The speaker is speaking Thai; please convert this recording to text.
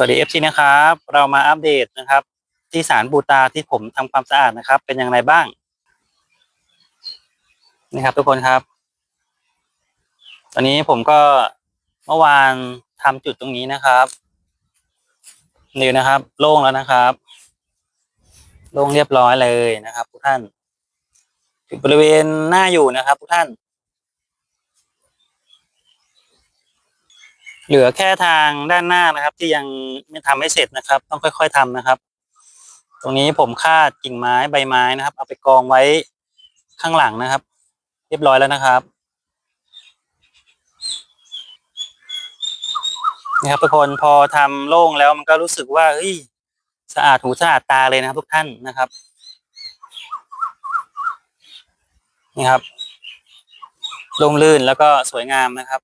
วัสดีเอฟซีนะครับ เรามาอัปเดตนะครับ ที่สารปูตาที่ผมทำความสะอาดนะครับ เป็นอย่างไรบ้างนี่ครับ ทุกคนครับ ตอนนี้ผมก็เมื่อวานทำจุดตรงนี้นะครับนี่นะครับ โล่งแล้วนะครับ โล่งเรียบร้อยเลยนะครับ ทุกท่านจุดบริเวณหน้าอยู่นะครับ ทุกท่าน เหลือแค่ทางด้านหน้านะครับ ที่ยังไม่ทำให้เสร็จนะครับ ต้องค่อย ๆทำนะครับ ตรงนี้ผมคาดกิ่งไม้ใบไม้นะครับ เอาไปกองไว้ข้างหลังนะครับ เรียบร้อยแล้วนะครับนี่ครับทุกคนพอทำโล่งแล้วมันก็รู้สึกว่าเฮ้ยสะอาดหูสะอาดตาเลยนะครับ ทุกท่านนะครับนี่ครับโล่งลื่นแล้วก็สวยงามนะครับ